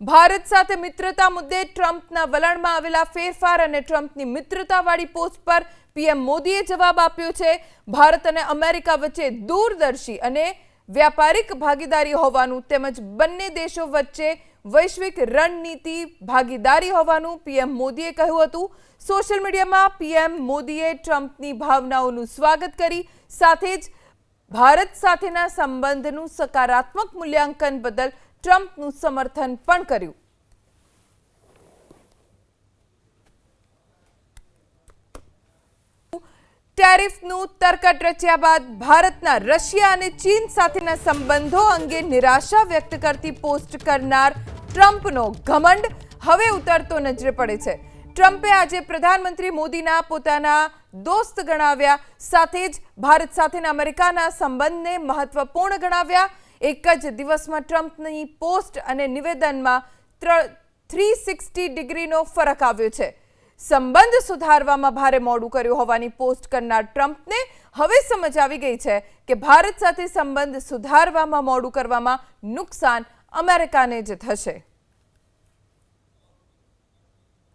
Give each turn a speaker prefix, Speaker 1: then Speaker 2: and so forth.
Speaker 1: ભારત સાથે મિત્રતા મુદ્દે ટ્રમ્પના વલણમાં આવેલા ફેરફાર અને ટ્રમ્પની મિત્રતાવાળી પોસ્ટ પર પીએમ મોદીએ જવાબ આપ્યો છે. ભારત અને અમેરિકા વચ્ચે દૂરદર્શી અને વ્યાપારિક ભાગીદારી હોવાનું તેમજ બંને દેશો વચ્ચે વૈશ્વિક રણનીતિ ભાગીદારી હોવાનું પીએમ મોદીએ કહ્યું હતું. સોશિયલ મીડિયામાં પીએમ મોદીએ ટ્રમ્પની ભાવનાઓનું સ્વાગત કરી, સાથે જ ભારત સાથેના સંબંધનું સકારાત્મક મૂલ્યાંકન બદલ ટ્રમ્પનું સમર્થન પણ કર્યું. ટેરિફનું તરકટ રચ્યા બાદ ભારતના રશિયા અને ચીન સાથેના સંબંધો અંગે નિરાશા વ્યક્ત કરતી પોસ્ટ કરનાર ટ્રમ્પનો ઘમંડ હવે ઉતરતો નજરે પડે છે. ટ્રમ્પે આજે પ્રધાનમંત્રી મોદીના પોતાના દોસ્ત ગણાવ્યા, સાથે જ ભારત સાથેના અમેરિકાના સંબંધને મહત્વપૂર્ણ ગણાવ્યા. એક જ દિવસમાં ટ્રમ્પની પોસ્ટ અને નિવેદનમાં થ્રી સિક્સટી ડિગ્રીનો ફરક આવ્યો છે. સંબંધ સુધારવામાં ભારે મોડું કર્યું હોવાની પોસ્ટ કરનાર ટ્રમ્પને હવે સમજ આવી ગઈ છે કે ભારત સાથે સંબંધ સુધારવામાં મોડું કરવામાં નુકસાન અમેરિકાને જ થશે.